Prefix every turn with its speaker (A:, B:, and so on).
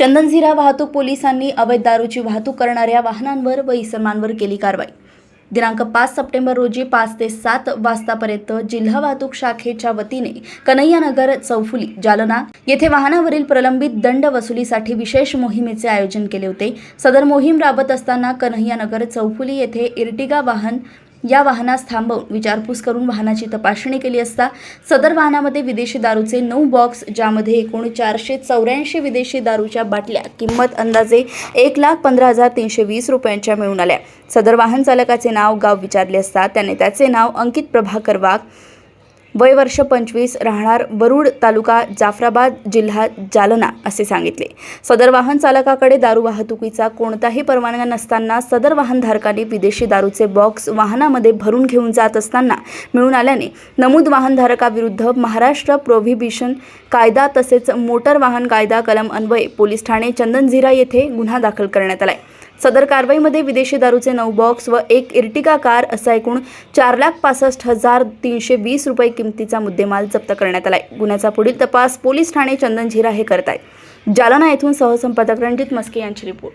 A: चंदनझिरा वाहतूक पोलिसांनी अवैध दारूची वाहतूक करणाऱ्या वाहनांवर व इसमांवर केली कारवाई. दिनांक पाच सप्टेंबर रोजी पाच ते सात वाजतापर्यंत जिल्हा वाहतूक शाखेच्या वतीने कन्हैयानगर चौफुली जालना येथे वाहनावरील प्रलंबित दंड वसुलीसाठी विशेष मोहिमेचे आयोजन केले होते. सदर मोहीम राबत असताना कन्हैयानगर चौफुली येथे इर्टिगा वाहन या वाहनास थांबवून विचारपूस करून वाहनाची तपासणी केली असता सदर वाहनामध्ये विदेशी दारूचे नऊ बॉक्स ज्यामध्ये एकूण चारशे चौऱ्याऐंशी विदेशी दारूच्या बाटल्या किंमत अंदाजे एक लाख पंधरा हजार तीनशे वीस रुपयांच्या मिळून आल्या. सदर वाहन चालकाचे नाव गाव विचारले असता त्याने त्याचे नाव अंकित प्रभाकर वाघ वय वर्ष पंचवीस राहणार वरुड तालुका जाफराबाद जिल्हा जालना असे सांगितले. सदर वाहन चालकाकडे दारू वाहतुकीचा कोणताही परवाना नसताना सदर वाहनधारकाने विदेशी दारूचे बॉक्स वाहनामध्ये भरून घेऊन जात असताना मिळून आल्याने नमूद वाहनधारकाविरुद्ध महाराष्ट्र प्रोव्हिबिशन कायदा तसेच मोटर वाहन कायदा कलम अन्वये पोलीस ठाणे चंदनझिरा येथे गुन्हा दाखल करण्यात आलाय. सदर कारवाईमध्ये विदेशी दारूचे नऊ बॉक्स व एक इर्टिका कार असा एकूण चार लाख पासष्ट हजार तीनशे वीस रुपये किमतीचा मुद्देमाल जप्त करण्यात आलाय. गुन्ह्याचा पुढील तपास पोलीस ठाणे चंदनझिरा हे करत आहेत जालना येथून सहसंपादक रणजित मस्के यांची रिपोर्ट.